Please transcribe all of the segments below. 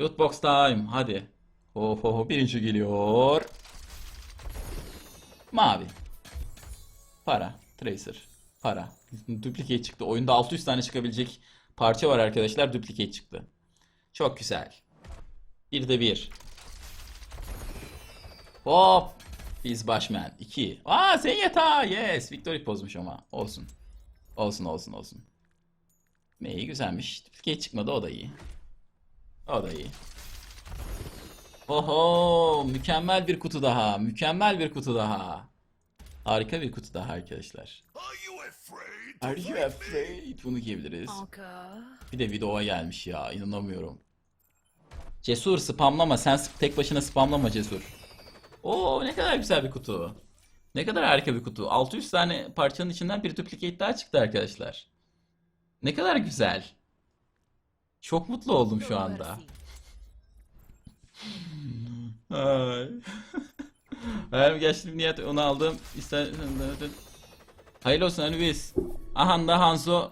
Loot box time. Hadi. Ho. Birinci geliyor. Mavi. Para. Tracer. Para. Duplicate çıktı. Oyunda 600 tane çıkabilecek parça var arkadaşlar. Duplicate çıktı. Çok güzel. Bir de bir. Hop. Biz başman. 2. Aa sen yatağa. Yes. Victory pozmuş ama. Olsun. Olsun olsun olsun. Ne iyi güzelmiş. Duplicate çıkmadı o da iyi. O da iyi. Oho mükemmel bir kutu daha. Mükemmel bir kutu daha. Harika bir kutu daha arkadaşlar. Are you afraid Are you afraid? Bunu giyebiliriz. Bir de videoya gelmiş ya inanamıyorum. Cesur spamlama sen sp- tek başına spamlama Cesur. Oo ne kadar güzel bir kutu. Ne kadar harika bir kutu. 600 tane parçanın içinden bir duplicate daha çıktı arkadaşlar. Ne kadar güzel. Çok mutlu oldum şu anda. Ay. Hayalimi gerçekten niyet onu aldım. İster... Hayırlı olsun Anubis. Aha da Hanzo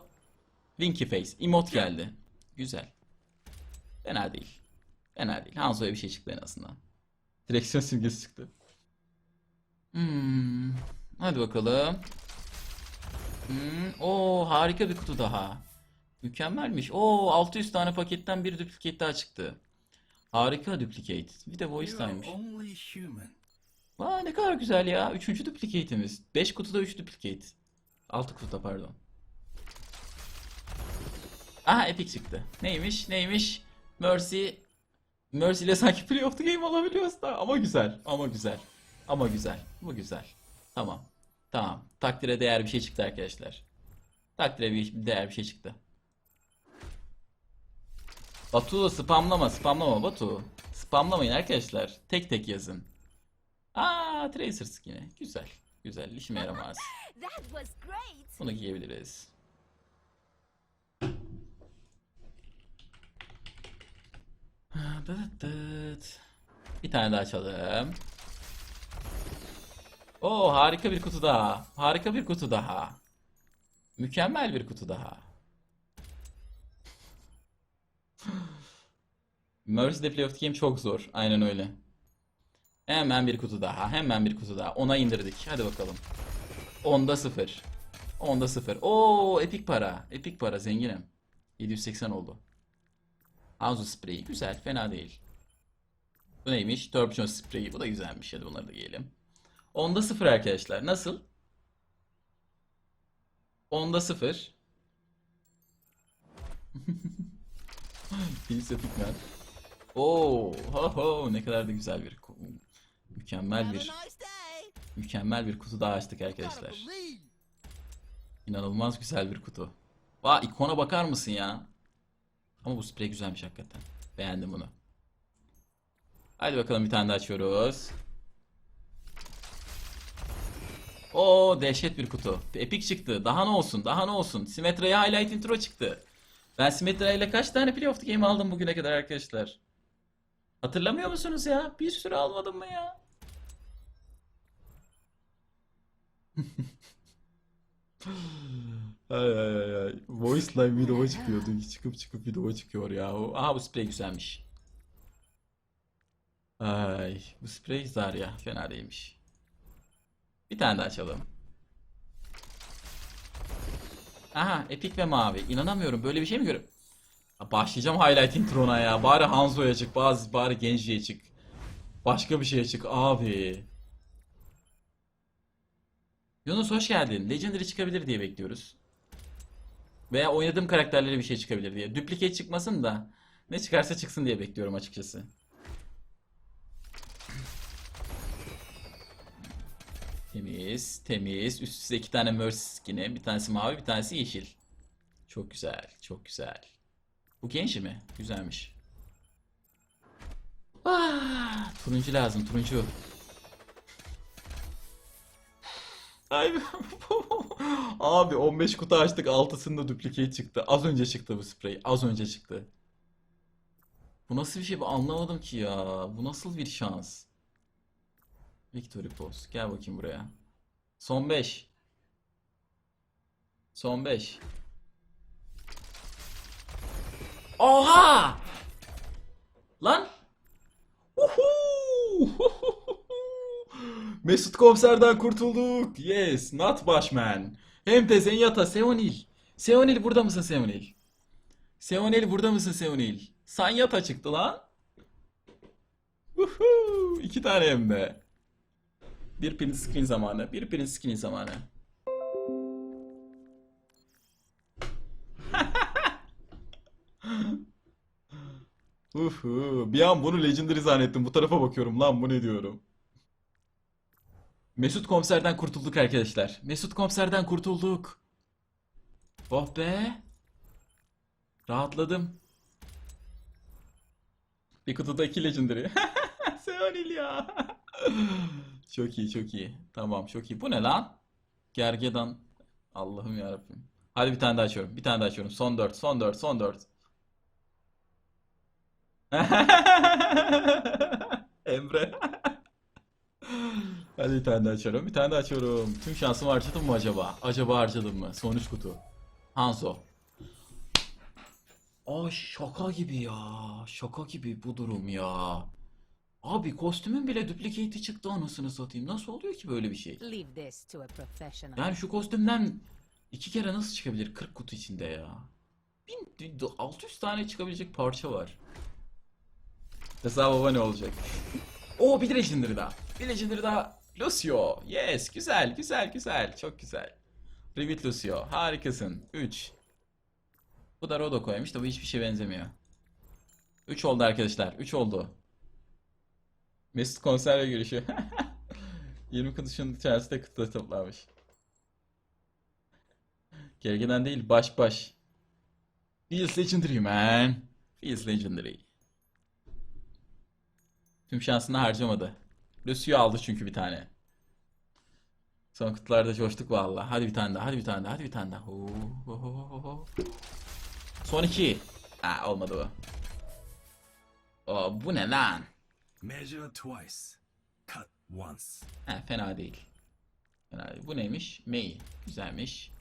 Winky Face. Emote geldi. Güzel. Fena değil. Fena değil. Hanzo'ya bir şey çıktı en azından. Direksiyon simgesi çıktı. Hmm. Hadi bakalım. Hmm. Oo harika bir kutu daha. Mükemmelmiş. Oo 600 tane paketten bir duplicate daha çıktı. Harika duplicate. Bir de voice time'mış. Vay ne kadar güzel ya. Üçüncü duplicate'imiz. 5 kutuda 3 duplicate. 6 kutuda pardon. Aha epic çıktı. Neymiş? Neymiş? Mercy. Mercy ile sanki play of the game alabiliyoruz da. Ama güzel. Ama güzel. Ama güzel. Bu güzel. Tamam. Tamam. Takdire değer bir şey çıktı arkadaşlar. Takdire bir değer bir şey çıktı. Batu spamlama spamlama Batu. Spamlamayın arkadaşlar. Tek tek yazın. Aa Tracer skin'i. Güzel. Güzel. İşime yaramaz. Bunu giyebiliriz. Bir tane daha açalım. Oo harika bir kutu daha. Harika bir kutu daha. Mükemmel bir kutu daha. Mercy'de Play of the Game çok zor. Aynen öyle. Hemen bir kutu daha. Hemen bir kutu daha. Ona indirdik. Hadi bakalım. Onda sıfır. Onda sıfır. Oo epik para. Epik para zenginim. 780 oldu. Hanzo spreyi güzel. Fena değil. Bu neymiş? Torpedo spreyi. Bu da güzelmiş. Hadi bunları da giyelim. Onda sıfır arkadaşlar. Nasıl? Onda sıfır. Fils Epikmen. Oo, ho ho ne kadar da güzel bir mükemmel bir mükemmel bir kutu daha açtık arkadaşlar. İnanılmaz güzel bir kutu. Vay ikona bakar mısın ya? Ama bu sprey güzelmiş hakikaten. Beğendim bunu. Hadi bakalım bir tane daha açıyoruz. Oo dehşet bir kutu. Epic çıktı. Daha ne olsun? Daha ne olsun? Symmetra'ya highlight intro çıktı. Ben Symmetra ile kaç tane play of the game aldım bugüne kadar arkadaşlar? Hatırlamıyor musunuz ya? Bir sürü almadım mı ya? Ay ay ay ay. Voice line video çıkıyordu. Çıkıp çıkıp video çıkıyor ya. Aha bu sprey güzelmiş. Ay bu sprey zar ya. Fena değilmiş. Bir tane daha açalım. Aha epik ve mavi. İnanamıyorum böyle bir şey mi görüyorum? Başlayacağım highlight intro'na ya. Bari Hanzo'ya çık. Bazı bari Genji'ye çık. Başka bir şeye çık abi. Yunus hoş geldin. Legendary çıkabilir diye bekliyoruz. Veya oynadığım karakterlere bir şey çıkabilir diye. Duplicate çıkmasın da ne çıkarsa çıksın diye bekliyorum açıkçası. Temiz, temiz. Üst üste iki tane Mercy skin'i. Bir tanesi mavi, bir tanesi yeşil. Çok güzel, çok güzel. Bu Genji mi? Güzelmiş. Ah, turuncu lazım, turuncu. Ay, Abi 15 kutu açtık 6'sında duplicate çıktı. Az önce çıktı bu sprey. Az önce çıktı. Bu nasıl bir şey bu anlamadım ki ya. Bu nasıl bir şans? Victory Pose. Gel bakayım buraya. Son 5. Son 5. Oha! Lan! Mesut komiserden kurtulduk. Yes, not Bashman. Hem de Zenyata Seonil. Seonil burada mısın Seonil? Seonil burada mısın Seonil? Sanyata çıktı lan. Uhu! İki tane hem de. Bir print screen zamanı. Bir print screen zamanı. Uhu, bir an bunu Legendary zannettim. Bu tarafa bakıyorum lan bu ne diyorum. Mesut komiserden kurtulduk arkadaşlar. Mesut komiserden kurtulduk. Oh be. Rahatladım. Bir kutuda iki Legendary. Seonil ya. çok iyi çok iyi. Tamam çok iyi. Bu ne lan? Gergedan. Allah'ım yarabbim. Hadi bir tane daha açıyorum. Bir tane daha açıyorum. Son 4, son 4, son 4. Emre. Hadi bir tane daha açıyorum. Bir tane daha açıyorum. Tüm şansımı harcadım mı acaba? Acaba harcadım mı? Son 3 kutu. Hanzo. Ay şaka gibi ya. Şaka gibi bu durum ya. Abi kostümün bile duplicate'i çıktı anasını satayım. Nasıl oluyor ki böyle bir şey? Yani şu kostümden iki kere nasıl çıkabilir 40 kutu içinde ya? 1000 600 tane çıkabilecek parça var. Hesabıma ne olacak? Oo bir legendary daha. Bir legendary daha. Lucio. Yes. Güzel, güzel, güzel. Çok güzel. Rivet Lucio. Harikasın. 3. Bu da Rodo koymuş da bu hiçbir şeye benzemiyor. 3 oldu arkadaşlar. 3 oldu. Mesut konserve girişi. 20 kutusunun içerisinde kutu toplamış. Gergeden değil baş baş. Feels legendary man. Feels legendary. Tüm şansını harcamadı. Lucio aldı çünkü bir tane. Son kutularda coştuk valla. Hadi bir tane daha, hadi bir tane daha, hadi bir tane daha. Oo, oo, oo, oo. Son iki. Ha olmadı bu. Oo, bu ne lan? Measure twice. Cut once. Ha, fena değil. Fena değil. Bu neymiş? May. Güzelmiş.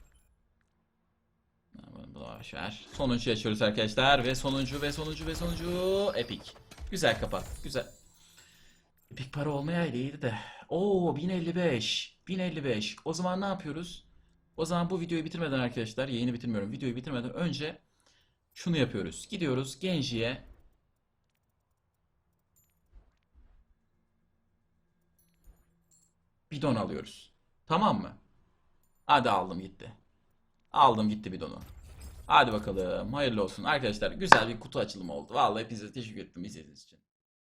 Bunu boş ver. Sonuncu açıyoruz arkadaşlar. Ve sonuncu ve sonuncu ve sonuncu. Epic. Güzel kapat. Güzel. Epic para olmayaydı iyiydi de. Oo 1055. 1055. O zaman ne yapıyoruz? O zaman bu videoyu bitirmeden arkadaşlar yayını bitirmiyorum. Videoyu bitirmeden önce şunu yapıyoruz. Gidiyoruz Genji'ye bidon alıyoruz. Tamam mı? Hadi aldım gitti. Aldım gitti bidonu. Hadi bakalım. Hayırlı olsun. Arkadaşlar güzel bir kutu açılımı oldu. Vallahi hepinize teşekkür ettim izlediğiniz için.